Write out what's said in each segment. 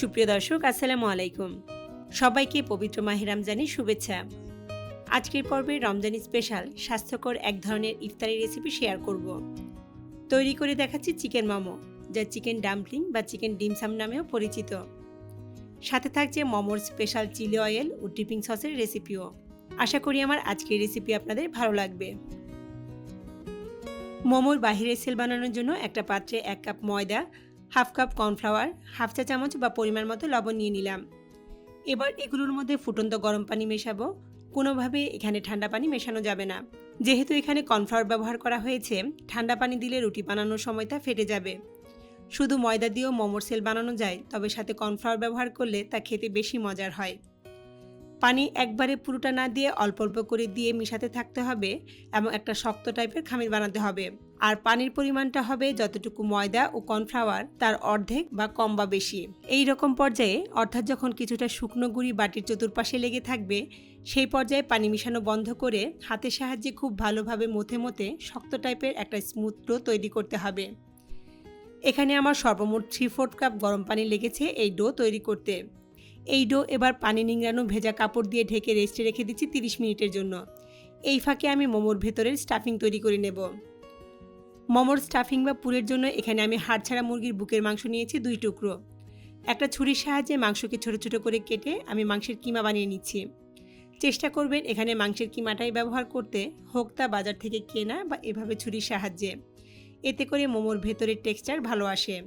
সুপ্রিয় দর্শক, আসসালামু আলাইকুম। সবাইকে পবিত্র মাহে রমজানের শুভেচ্ছা। আজকের পর্বে রমজানি স্পেশাল স্বাস্থ্যকর এক ধরনের ইফতারি রেসিপি শেয়ার করব। তৈরি করে দেখাচ্ছি চিকেন মোমো, যা চিকেন ডাম্পলিং বা চিকেন ডিমসাম নামেও পরিচিত। সাথে থাকছে মোমোর স্পেশাল চিলি অয়েল ও ডিপিং সসের রেসিপিও আশা করি আমার আজকের রেসিপি আপনাদের ভালো লাগবে। মোমোর বাহিরের সেল বানানোর জন্য একটা পাত্রে এক কাপ ময়দা হাফ কাপ কর্নফ্লাওয়ার, হাফ চা চামচ বা পরিমাণ মতো লবণ নিয়ে নিলাম। এবার এগুলোর মধ্যে ফুটন্ত গরম পানি মেশাবো। কোনোভাবে এখানে ঠান্ডা পানি মেশানো যাবে না। যেহেতু এখানে কর্নফ্লাওয়ার ব্যবহার করা হয়েছে, ঠান্ডা পানি দিলে রুটি বানানোর সময় তা ফেটে যাবে। শুধু ময়দা দিয়েও মোমোর সেল বানানো যায়, তবে সাথে কর্নফ্লাওয়ার ব্যবহার করলে তা খেতে বেশি মজার হয়। পানি একবারে পুরোটা না দিয়ে অল্প অল্প করে দিয়ে মিশাতে থাকতে হবে এবং একটা শক্ত টাইপের খামির বানাতে হবে। আর পানির পরিমাণটা হবে যতটুকু ময়দা ও কর্নফ্লাওয়ার, তার অর্ধেক বা কম বা বেশি। এই রকম পর্যায়ে, অর্থাৎ যখন কিছুটা শুকনো গুঁড়ি বাটির চতুর্পাশে লেগে থাকবে, সেই পর্যায়ে পানি মিশানো বন্ধ করে হাতের সাহায্যে খুব ভালোভাবে মথে মথে শক্ত টাইপের একটা স্মুথ ডো তৈরি করতে হবে। এখানে আমার সর্বমোট থ্রি ফোর্থ কাপ গরম পানি লেগেছে এই ডো তৈরি করতে। এই ডো এবার পানি নিংড়ানো ভেজা কাপড় দিয়ে ঢেকে রেস্টে রেখে দিচ্ছি তিরিশ মিনিটের জন্য। এই ফাঁকে আমি মোমোর ভেতরের স্টাফিং তৈরি করে নেব। মোমোর স্টাফিং বা পুরের জন্য এখানে আমি হাড়ছাড়া মুরগির বুকের মাংস নিয়েছি দুই টুকরো। একটা ছুরির সাহায্যে মাংসকে ছোট ছোট করে কেটে আমি মাংসের কিমা বানিয়ে নিচ্ছি। চেষ্টা করবেন এখানে মাংসের কিমাটাই ব্যবহার করতে, হোক তা বাজার থেকে কেনা বা এভাবে ছুরির সাহায্যে। এতে করে মোমোর ভেতরের টেক্সচার ভালো আসে।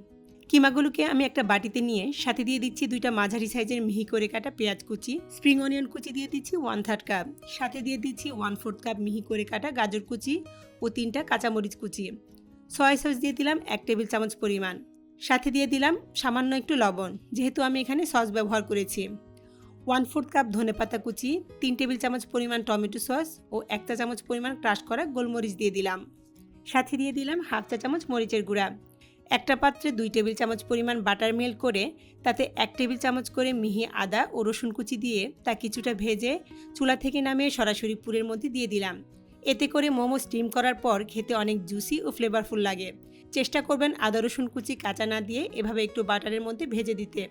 কিমাগুলোকে আমি একটা বাটিতে নিয়ে সাথে দিয়ে দিচ্ছি দুইটা মাঝারি সাইজের মিহি করে কাটা পেঁয়াজ কুচি, স্প্রিং অনিয়ন কুচি দিয়ে দিচ্ছি ওয়ান থার্ড কাপ সাথে দিয়ে দিচ্ছি ওয়ান ফোর্থ কাপ মিহি করে কাটা গাজর কুচি ও তিনটা কাঁচামরিচ কুচি। সয়া সস দিয়ে দিলাম এক টেবিল চামচ পরিমাণ। সাথে দিয়ে দিলাম সামান্য একটু লবণ, যেহেতু আমি এখানে সস ব্যবহার করেছি। ওয়ান ফোর্থ কাপ ধনে পাতা কুচি, তিন টেবিল চামচ পরিমাণ টমেটো সস ও একটা চামচ পরিমাণ ক্রাশ করা গোলমরিচ দিয়ে দিলাম। সাথে দিয়ে দিলাম হাফ চা চামচ মরিচের গুঁড়া। একটা পাত্রে দুই টেবিল চামচ পরিমাণ বাটার মেল করে, তাতে এক টেবিল চামচ করে মিহি আদা ও রসুন কুচি দিয়ে তা কিছুটা ভেজে চুলা থেকে নামিয়ে সরাসরি পুরের মধ্যে দিয়ে দিলাম। এতে করে মোমো স্টিম করার পর খেতে অনেক জুসি ও ফ্লেভারফুল লাগে। চেষ্টা করবেন আদা রসুন কুচি কাঁচা না দিয়ে এভাবে একটু বাটারের মধ্যে ভেজে দিতে।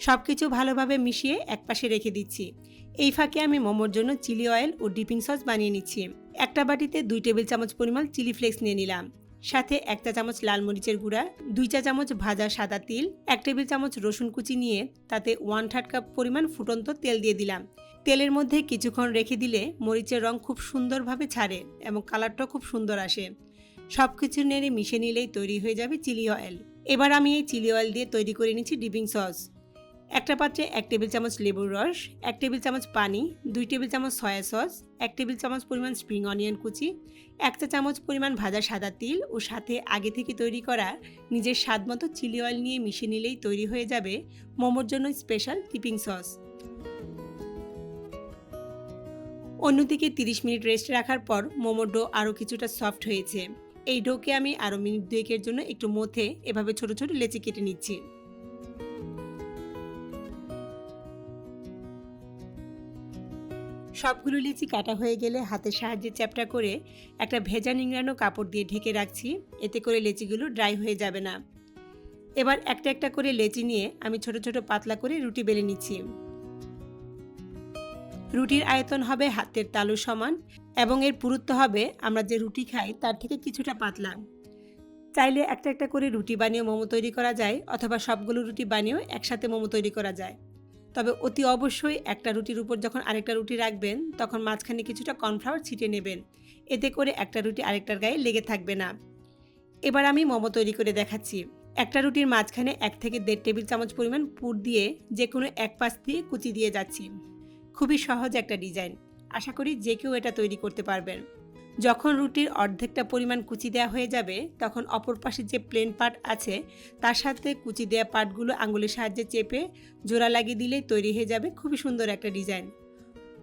সব কিছু ভালোভাবে মিশিয়ে একপাশে রেখে দিচ্ছি। এই ফাঁকে আমি মোমোর জন্য চিলি অয়েল ও ডিপিং সস বানিয়ে নিচ্ছি। একটা বাটিতে দুই টেবিল চামচ পরিমাণ চিলি ফ্লেক্স নিয়ে নিলাম। সাথে এক চা চামচ লাল মরিচের গুঁড়া, দুই চা চামচ ভাজা সাদা তিল, এক টেবিল চামচ রসুন কুচি নিয়ে তাতে ওয়ান থার্ড কাপ পরিমাণ ফুটন্ত তেল দিয়ে দিলাম। তেলের মধ্যে কিছুক্ষণ রেখে দিলে মরিচের রং খুব সুন্দরভাবে ছাড়ে এবং কালারটাও খুব সুন্দর আসে। সব কিছু নেড়ে মিশে নিলেই তৈরি হয়ে যাবে চিলি অয়েল এবার আমি এই চিলি অয়েল দিয়ে তৈরি করে নিচ্ছি ডিপিং সস একটা পাত্রে এক টেবিল চামচ লেবুর রস, এক টেবিল চামচ পানি, দুই টেবিল চামচ সয়া সস, এক টেবিল চামচ পরিমাণ স্প্রিং অনিয়ন কুচি, এক চা চামচ পরিমাণ ভাজা সাদা তিল ও সাথে আগে থেকে তৈরি করা নিজের স্বাদ মতো চিলি অয়েল নিয়ে মিশিয়ে নিলেই তৈরি হয়ে যাবে মোমোর জন্য স্পেশাল টিপিং সস। অন্যদিকে তিরিশ মিনিট রেস্ট রাখার পর মোমোর ডো আরও কিছুটা সফট হয়েছে। এই ডোকে আমি আরও মিনিট দুয়েকের জন্য একটু মথে এভাবে ছোট ছোট লেচি কেটে নিচ্ছি। সবগুলো লিচি কাটা হয়ে গেলে হাতের সাহায্যে চ্যাপটা করে একটা ভেজা নিংড়ানো কাপড় দিয়ে ঢেকে রাখছি। এতে করে লেচিগুলো ড্রাই হয়ে যাবে না। এবার একটা একটা করে লেচি নিয়ে আমি ছোট ছোট পাতলা করে রুটি বেলে নিচ্ছি। রুটির আয়তন হবে হাতের তালু সমান এবং এর পুরুত্ব হবে, আমরা যে রুটি খাই তার থেকে কিছুটা পাতলা। চাইলে একটা একটা করে রুটি বানিয়ে মোমো তৈরি করা যায় অথবা সবগুলো রুটি বানিয়েও একসাথে মোমো তৈরি করা যায়। তবে অতি অবশ্যই একটা রুটির উপর যখন আরেকটা রুটি রাখবেন, তখন মাঝখানে কিছুটা কর্নফ্লাওয়ার ছিটিয়ে নেবেন। এতে করে একটা রুটি আরেকটার গায়ে লেগে থাকবে না। এবার আমি মোমো তৈরি করে দেখাচ্ছি। একটা রুটির মাঝখানে এক থেকে দেড় টেবিল চামচ পরিমাণ পুর দিয়ে যে কোনো এক পাশ দিয়ে কুচি দিয়ে যাচ্ছি। খুবই সহজ একটা ডিজাইন। আশা করি যে কেউ এটা তৈরি করতে পারবেন। যখন রুটির অর্ধেকটা পরিমাণ কুচি দেওয়া হয়ে যাবে, তখন অপর পাশে যে প্লেন পার্ট আছে, তার সাথে কুচি দেওয়া পার্টগুলো আঙুলের সাহায্যে চেপে জোড়া লাগিয়ে দিলেই তৈরি হয়ে যাবে খুবই সুন্দর একটা ডিজাইন।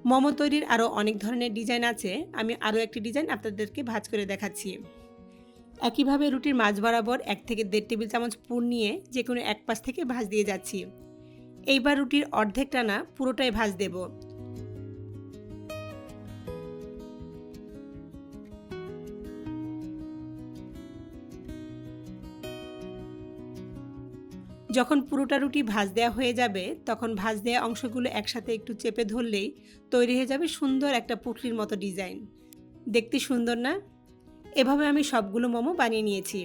মোমো তৈরির আরও অনেক ধরনের ডিজাইন আছে, আমি আরও একটি ডিজাইন আপনাদেরকে ভাজ করে দেখাচ্ছি। একইভাবে রুটির মাঝ বরাবর এক থেকে দেড় টেবিল চামচ পুর নিয়ে যে কোনো এক পাশ থেকে ভাজ দিয়ে যাচ্ছি। এইবার রুটির অর্ধেকটা না পুরোটাই ভাজ দেব। যখন পুরোটা রুটি ভাজ দেওয়া হয়ে যাবে, তখন ভাজ দেওয়া অংশগুলো একসাথে একটু চেপে ধরলেই তৈরি হয়ে যাবে সুন্দর একটা পুটলির মতো ডিজাইন। দেখতে সুন্দর না? এভাবে আমি সবগুলো মোমো বানিয়ে নিয়েছি।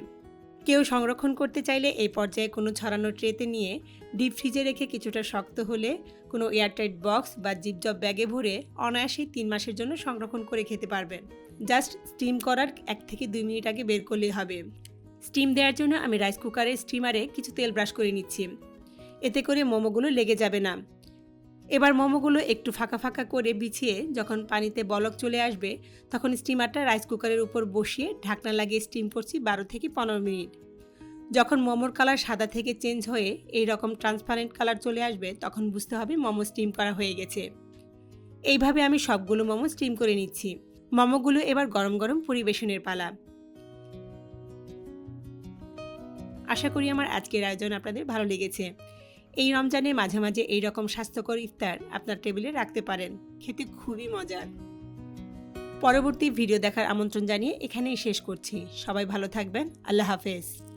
কেউ সংরক্ষণ করতে চাইলে এই পর্যায়ে কোনো ছড়ানো ট্রেতে নিয়ে ডিপ ফ্রিজে রেখে কিছুটা শক্ত হলে কোনো এয়ারটাইট বক্স বা জিপজব ব্যাগে ভরে অনায়াসেই তিন মাসের জন্য সংরক্ষণ করে খেতে পারবেন। জাস্ট স্টিম করার এক থেকে দুই মিনিট আগে বের করলেই হবে। স্টিম দেওয়ার জন্য আমি রাইস কুকারের স্টিমারে কিছু তেল ব্রাশ করে নিচ্ছি। এতে করে মোমোগুলো লেগে যাবে না। এবার মোমোগুলো একটু ফাঁকা ফাঁকা করে বিছিয়ে যখন পানিতে বলক চলে আসবে, তখন স্টিমারটা রাইস কুকারের উপর বসিয়ে ঢাকনা লাগিয়ে স্টিম করছি বারো থেকে পনেরো মিনিট। যখন মোমোর কালার সাদা থেকে চেঞ্জ হয়ে এই রকম ট্রান্সপারেন্ট কালার চলে আসবে, তখন বুঝতে হবে মোমো স্টিম করা হয়ে গেছে। এইভাবে আমি সবগুলো মোমো স্টিম করে নিচ্ছি। মোমোগুলো এবার গরম গরম পরিবেশনের পালা। আশা করি আমার আজকের আয়োজন আপনাদের ভালো লেগেছে। এই রমজানে মাঝে মাঝে এই রকম স্বাস্থ্যকর ইফতার আপনার টেবিলে রাখতে পারেন। খেতে খুবই মজার। পরবর্তী ভিডিও দেখার আমন্ত্রণ জানিয়ে এখানেই শেষ করছি। সবাই ভালো থাকবেন। আল্লাহ হাফেজ।